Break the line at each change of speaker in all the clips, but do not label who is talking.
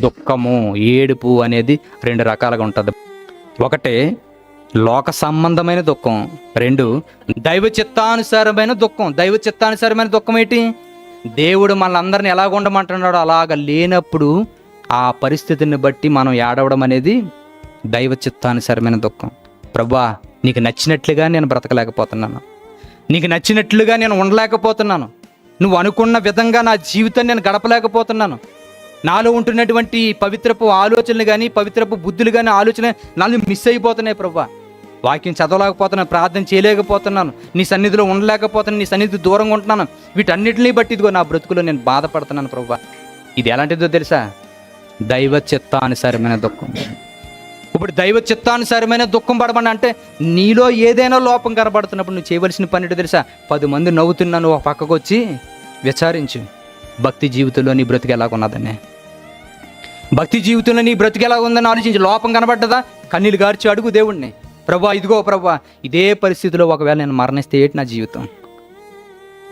దుఃఖము ఏడుపు అనేది రెండు రకాలుగా ఉంటుంది. ఒకటి లోక సంబంధమైన దుఃఖం. రెండు దైవ చిత్తానుసారమైన దుఃఖం. దైవ చిత్తానుసారమైన దుఃఖం ఏంటి? దేవుడు మనందరిని ఎలాగ ఉండమంటున్నాడో అలాగ లేనప్పుడు ఆ పరిస్థితిని బట్టి మనం ఏడవడం అనేది దైవ చిత్తానుసారమైన దుఃఖం. ప్రభా నీకు నచ్చినట్లుగా నేను బ్రతకలేకపోతున్నాను. నీకు నచ్చినట్లుగా నేను ఉండలేకపోతున్నాను. నువ్వు అనుకున్న విధంగా నా జీవితాన్ని నేను గడపలేకపోతున్నాను. నాలో ఉంటున్నటువంటి పవిత్రపు ఆలోచనలు కానీ పవిత్రపు బుద్ధులు కానీ ఆలోచన నాలో మిస్ అయిపోతున్నాయి ప్రభా. వాక్యం చదవలేకపోతున్నాను ప్రార్థన చేయలేకపోతున్నాను. నీ సన్నిధిలో ఉండలేకపోతున్నాను నీ సన్నిధి దూరంగా ఉంటున్నాను. వీటన్నిటిని బట్టి ఇదిగో నా బ్రతుకులో నేను బాధపడుతున్నాను ప్రభా. ఇది ఎలాంటిదో తెలుసా? దైవ చిత్తానుసారమైన దుఃఖం. ఇప్పుడు దైవ చిత్తానుసారమైన దుఃఖం పడమని అంటే నీలో ఏదైనా లోపం కనబడుతున్నప్పుడు నువ్వు చేయవలసిన పని తెలుసా? పది మంది నవ్వుతున్నా నువ్వు ఒక పక్కకు వచ్చి విచారించు. భక్తి జీవితంలో నీ బ్రతికి ఎలాగున్నదని భక్తి జీవితంలో నీ బ్రతికి ఎలా ఉందని ఆలోచించి లోపం కనబడ్డదా? కన్నీళ్ళు గార్చి అడుగు దేవుణ్ణి. ప్రభా ఇదిగో ప్రభా ఇదే పరిస్థితిలో ఒకవేళ నేను మరణిస్తే ఏంటి నా జీవితం?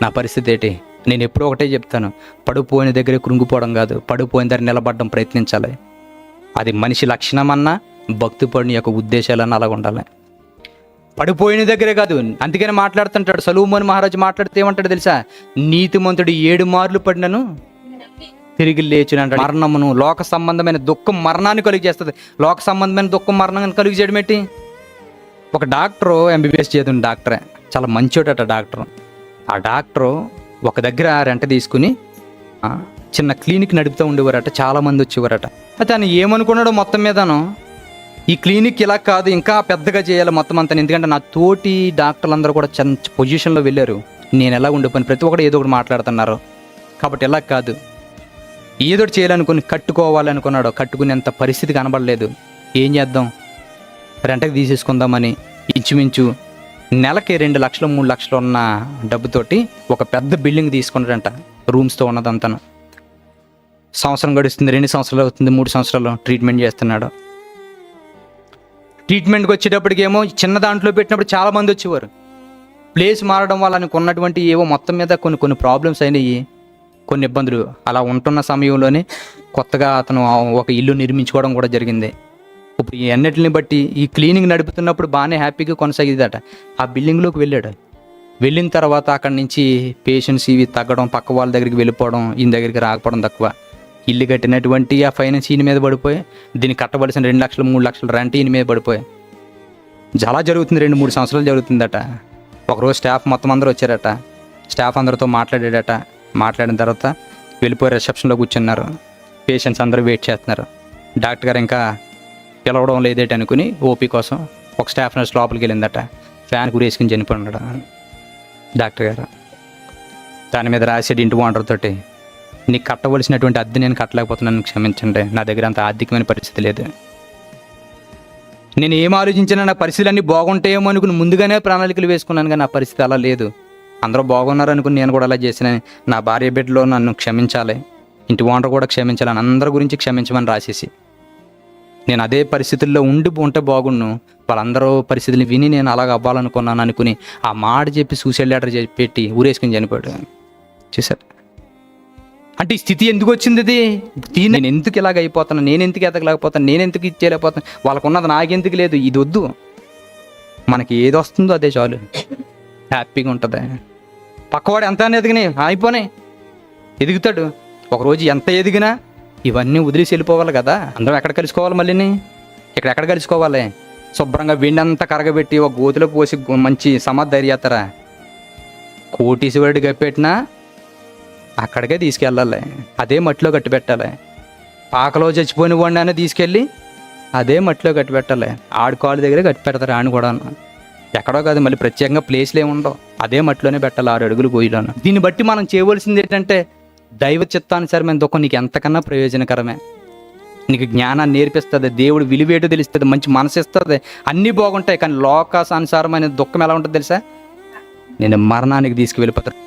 నా పరిస్థితి ఏంటి? నేను ఎప్పుడూ ఒకటే చెప్తాను. పడిపోయిన దగ్గరే కృంగిపోవడం కాదు పడిపోయిన దగ్గర నిలబడడం ప్రయత్నించాలి. అది మనిషి లక్షణం అన్నా భక్తి పడిన యొక్క ఉద్దేశాలన్నా అలాగ ఉండాలి. పడిపోయిన దగ్గరే కాదు అందుకని మాట్లాడుతుంటాడు. సలూమోన్ మహారాజు మాట్లాడితే ఏమంటాడు తెలుసా? నీతిమంతుడు ఏడు మార్లు పడినను తిరిగి లేచిన మరణమును లోక సంబంధమైన దుఃఖం మరణాన్ని కలుగు చేస్తుంది. లోక సంబంధమైన దుఃఖం మరణాన్ని కలుగు చేయడం ఏంటి? ఒక డాక్టరు ఎంబీబీఎస్ చేతున్న డాక్టరే. చాలా మంచోడట డాక్టర్. ఆ డాక్టరు ఒక దగ్గర రెంట తీసుకుని చిన్న క్లినిక్ నడుపుతూ ఉండేవారట. చాలామంది వచ్చేవారట. అయితే ఆయన ఏమనుకున్నాడో మొత్తం మీదను? ఈ క్లినిక్ ఇలా కాదు ఇంకా పెద్దగా చేయాలి మొత్తం అంతా. ఎందుకంటే నా తోటి డాక్టర్లు అందరూ కూడా చిన్న పొజిషన్లో వెళ్ళారు. నేను ఎలా ఉండిపోయిన ప్రతి ఒక్కరు ఏదో ఒకటి మాట్లాడుతున్నారు. కాబట్టి ఇలా కాదు. ఏదో చేయాలనుకుని కట్టుకోవాలనుకున్నాడు కట్టుకునేంత పరిస్థితి కనబడలేదు. ఏం చేద్దాం? రెంటకి తీసేసుకుందామని ఇంచుమించు నెలకి రెండు లక్షలు మూడు లక్షలు ఉన్న డబ్బుతోటి ఒక పెద్ద బిల్డింగ్ తీసుకున్నాడంట రూమ్స్తో ఉన్నదంతను. సంవత్సరం గడుస్తుంది రెండు సంవత్సరాలు అవుతుంది మూడు సంవత్సరాలు ట్రీట్మెంట్ చేస్తున్నాడు. ట్రీట్మెంట్కి వచ్చేటప్పటికేమో చిన్న దాంట్లో పెట్టినప్పుడు చాలామంది వచ్చేవారు. ప్లేస్ మారడం వల్ల ఆయనకు ఉన్నటువంటి ఏవో మొత్తం మీద కొన్ని కొన్ని ప్రాబ్లమ్స్ అయినాయి. కొన్ని ఇబ్బందులు. అలా ఉంటున్న సమయంలోనే కొత్తగా అతను ఒక ఇల్లు నిర్మించుకోవడం కూడా జరిగింది. ఇప్పుడు ఈ అన్నిటిని బట్టి ఈ క్లీనింగ్ నడుపుతున్నప్పుడు బాగానే హ్యాపీగా కొనసాగిదట. ఆ బిల్డింగ్లోకి వెళ్ళాడు. వెళ్ళిన తర్వాత అక్కడి నుంచి పేషెంట్స్ ఇవి తగ్గడం పక్క వాళ్ళ దగ్గరికి వెళ్ళిపోవడం ఈయన దగ్గరికి రాకపోవడం తక్కువ. ఇల్లు కట్టినటువంటి ఆ ఫైనాన్స్ ఈయన మీద పడిపోయి దీన్ని కట్టబడిసిన రెండు లక్షలు మూడు లక్షలు రెంట్ ఈయన మీద పడిపోయి. చాలా జరుగుతుంది రెండు మూడు సంవత్సరాలు జరుగుతుందట. ఒకరోజు స్టాఫ్ మొత్తం అందరూ వచ్చారట. స్టాఫ్ అందరితో మాట్లాడాడట. మాట్లాడిన తర్వాత వెళ్ళిపోయి రిసెప్షన్లో కూర్చున్నారు. పేషెంట్స్ అందరూ వెయిట్ చేస్తున్నారు. డాక్టర్ గారు ఇంకా పిలవడం లేదేటి అనుకుని ఓపీ కోసం ఒక స్టాఫ్ నర్స్ లోపలికి వెళ్ళిందట. ఫ్యాన్ గురేసుకుని చనిపోయినాడు డాక్టర్ గారు. దాని మీద రాసేది ఇంటి ఓనర్ తోటి నీకు కట్టవలసినటువంటి అద్దె నేను కట్టలేకపోతున్నాను క్షమించండి. నా దగ్గర అంత ఆర్థికమైన పరిస్థితి లేదు. నేను ఏం ఆలోచించినా నా పరిస్థితులన్నీ బాగుంటాయేమో అనుకుని ముందుగానే ప్రణాళికలు వేసుకున్నాను కానీ నా పరిస్థితి అలా లేదు. అందరూ బాగున్నారు అనుకుని నేను కూడా అలా చేసిన నా భార్య బిడ్డలో నన్ను క్షమించాలి. ఇంటి ఓనర్ కూడా క్షమించాలని అందరి గురించి క్షమించమని రాసేసి. నేను అదే పరిస్థితుల్లో ఉండి ఉంటే బాగుండు. వాళ్ళందరూ పరిస్థితులు విని నేను అలాగ అవ్వాలనుకున్నాను అనుకుని ఆ మాట చెప్పి సూసైడ్ లెటర్ చెప్పి పెట్టి ఊరేసుకుని చనిపోయాడు. చూసారు అంటే ఈ స్థితి ఎందుకు వచ్చింది ఇది నేను ఎందుకు ఇలాగ అయిపోతాను? నేను ఎందుకు ఎదగలేకపోతాను? నేను ఎందుకు ఇచ్చేయలేకపోతాను వాళ్ళకు ఉన్నది నాకెందుకు లేదు? ఇది వద్దు. మనకి ఏది వస్తుందో అదే చాలు. హ్యాపీగా ఉంటుంది. పక్కవాడు ఎంత ఎదిగినాయి అయిపోయినాయి ఎదుగుతాడు. ఒకరోజు ఎంత ఎదిగినా ఇవన్నీ వదిలేసి వెళ్ళిపోవాలి కదా. అందరం ఎక్కడ కలుసుకోవాలి మళ్ళీని? ఇక్కడ ఎక్కడ కలుసుకోవాలి? శుభ్రంగా వెండంతా కరగబెట్టి ఒక గోతిలో పోసి మంచి సమాధి ధైర్యతారా కోటీశ్వరుడు కప్పెట్టినా అక్కడికే తీసుకెళ్ళాలి. అదే మట్టిలో కట్టి పెట్టాలి పాకలో చచ్చిపోయిన వాడిని తీసుకెళ్ళి అదే మట్టిలో కట్టి పెట్టాలి ఆడు దగ్గరే కట్టి పెడతారు కూడా ఎక్కడో కాదు మళ్ళీ ప్రత్యేకంగా ప్లేస్లు ఏమి ఉండవు. అదే మట్టిలోనే పెట్టాలి ఆరు అడుగులు పోయిడాను దీన్ని బట్టి మనం చేయవలసింది ఏంటంటే దైవ చిత్తానుసారమైన దుఃఖం నీకు ఎంతకన్నా ప్రయోజనకరమే. నీకు జ్ఞానాన్ని నేర్పిస్తుంది దేవుడు విలువేటో తెలుస్తుంది మంచి మనసు ఇస్తుంది అన్నీ బాగుంటాయి కానీ లోకాసానుసారమైన దుఃఖం ఎలా ఉంటుంది తెలుసా? నేను మరణానికి తీసుకువెళ్ళిపోతాను.